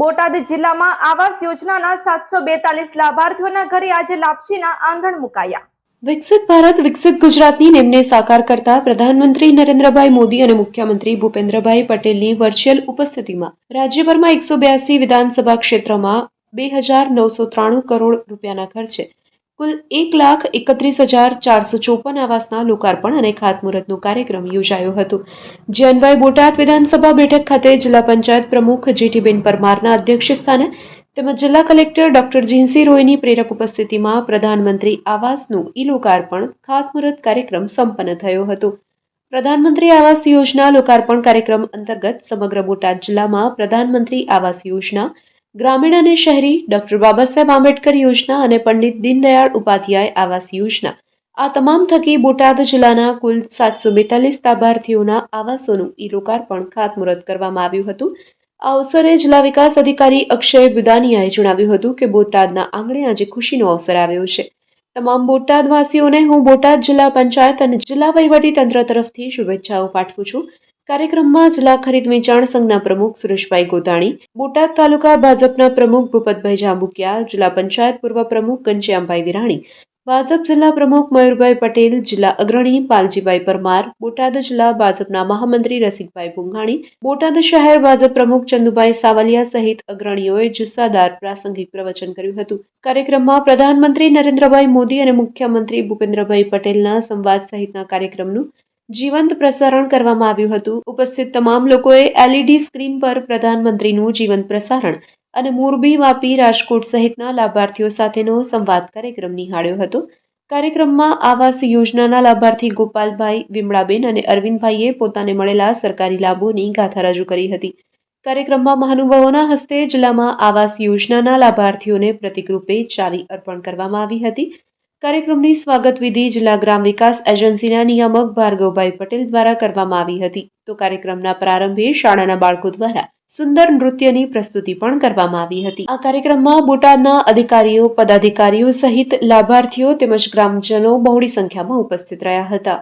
બોટાદ જિલ્લામાં આવાસ યોજનાના સાતસો બેતાલીસ લાભાર્થીઓના ઘરે આજે લાપસીના આંધણ મુકાયા. વિકસિત ભારત, વિકસિત ગુજરાતની નેમને સાકાર કરતા પ્રધાનમંત્રી નરેન્દ્રભાઈ મોદી અને મુખ્યમંત્રી ભૂપેન્દ્રભાઈ પટેલની વર્ચ્યુઅલ ઉપસ્થિતિમાં રાજ્યભરમાં એકસો બ્યાસી વિધાનસભા ક્ષેત્રમાં બે હજાર નવસો ત્રાણું કરોડ રૂપિયાના ખર્ચે કુલ એક લાખ એકત્રીસ હજાર ચારસો ચોપન આવાસના લોકાર્પણ અને ખાતમુહૂર્તનો કાર્યક્રમ યોજાયો હતો. જે અન્વયે બોટાદ વિધાનસભા બેઠક ખાતે જિલ્લા પંચાયત પ્રમુખ જીટીબેન પરમારના અધ્યક્ષસ્થાને તેમજ જિલ્લા કલેક્ટર ડોક્ટર જીનસી રોયની પ્રેરક ઉપસ્થિતિમાં પ્રધાનમંત્રી આવાસનું ઈ લોકાર્પણ ખાતમુહૂર્ત કાર્યક્રમ સંપન્ન થયો હતો. પ્રધાનમંત્રી આવાસ યોજના લોકાર્પણ કાર્યક્રમ અંતર્ગત સમગ્ર બોટાદ જિલ્લામાં પ્રધાનમંત્રી આવાસ યોજના ગ્રામીણ અને શહેરી ડોક્ટર બાબા સાહેબ આંબેડકર યોજના અને પંડિત દીનદયાળ ઉપાધ્યાય આવાસ યોજના. આ તમામ થકી બોટાદ જિલ્લાના કુલ સાતસો બેતાલીસ લાભાર્થીઓના આવાસોનું ઈ લોકાર્પણ ખાતમુહૂર્ત કરવામાં આવ્યું હતું. આ અવસરે જિલ્લા વિકાસ અધિકારી અક્ષય બુદાનિયાએ જણાવ્યું હતું કે બોટાદના આંગણે આજે ખુશીનો અવસર આવ્યો છે. તમામ બોટાદવાસીઓને હું બોટાદ જિલ્લા પંચાયત અને જિલ્લા વહીવટી તંત્ર તરફથી શુભેચ્છાઓ પાઠવું છું. કાર્યક્રમમાં જિલ્લા ખરીદ વેચાણ સંઘના પ્રમુખ સુરેશભાઈ ગોતાણી, બોટાદ તાલુકા ભાજપના પ્રમુખ ભૂપતભાઈ જાંબુકિયા, જિલ્લા પંચાયત પૂર્વ પ્રમુખ ઘનશ્યામભાઈ વિરાણી, ભાજપ જિલ્લા પ્રમુખ મયુરભાઈ પટેલ, જિલ્લા અગ્રણી પાલજીભાઈ પરમાર, બોટાદ જિલ્લા ભાજપના મહામંત્રી રસિકભાઈ ભૂંઘાણી બોટાદ શહેર ભાજપ પ્રમુખ ચંદુભાઈ સાવલિયા સહિત અગ્રણીઓએ જુસ્સાદાર પ્રાસંગિક પ્રવચન કર્યું હતું. કાર્યક્રમમાં પ્રધાનમંત્રી નરેન્દ્રભાઈ મોદી અને મુખ્યમંત્રી ભૂપેન્દ્રભાઈ પટેલના સંવાદ સહિતના કાર્યક્રમનું જીવંત પ્રસારણ કરવામાં આવ્યું હતું. ઉપસ્થિત તમામ લોકોએ એલઈડી સ્ક્રીન પર પ્રધાનમંત્રીનું જીવંત પ્રસારણ અને મોરબી વાપી રાજકોટ સહિતના લાભાર્થીઓ સાથેનો સંવાદ કાર્યક્રમ નિહાળ્યો હતો. કાર્યક્રમમાં આવાસ યોજનાના લાભાર્થી ગોપાલભાઈ વિમળાબેન અને અરવિંદભાઈએ પોતાને મળેલા સરકારી લાભોની ગાથા રજૂ કરી હતી. કાર્યક્રમમાં મહાનુભાવોના હસ્તે જિલ્લામાં આવાસ યોજનાના લાભાર્થીઓને પ્રતિકરૂપે ચાવી અર્પણ કરવામાં આવી હતી. કાર્યક્રમની સ્વાગત વિધિ જિલ્લા ગ્રામ વિકાસ એજન્સીના નિયામક ભાર્ગવભાઈ પટેલ દ્વારા કરવામાં આવી હતી. તો કાર્યક્રમના પ્રારંભે શાળાના બાળકો દ્વારા સુંદર નૃત્યની પ્રસ્તુતિ પણ કરવામાં આવી હતી. આ કાર્યક્રમમાં બોટાદના અધિકારીઓ, પદાધિકારીઓ સહિત લાભાર્થીઓ તેમજ ગ્રામજનો બહોળી સંખ્યામાં ઉપસ્થિત રહ્યા હતા.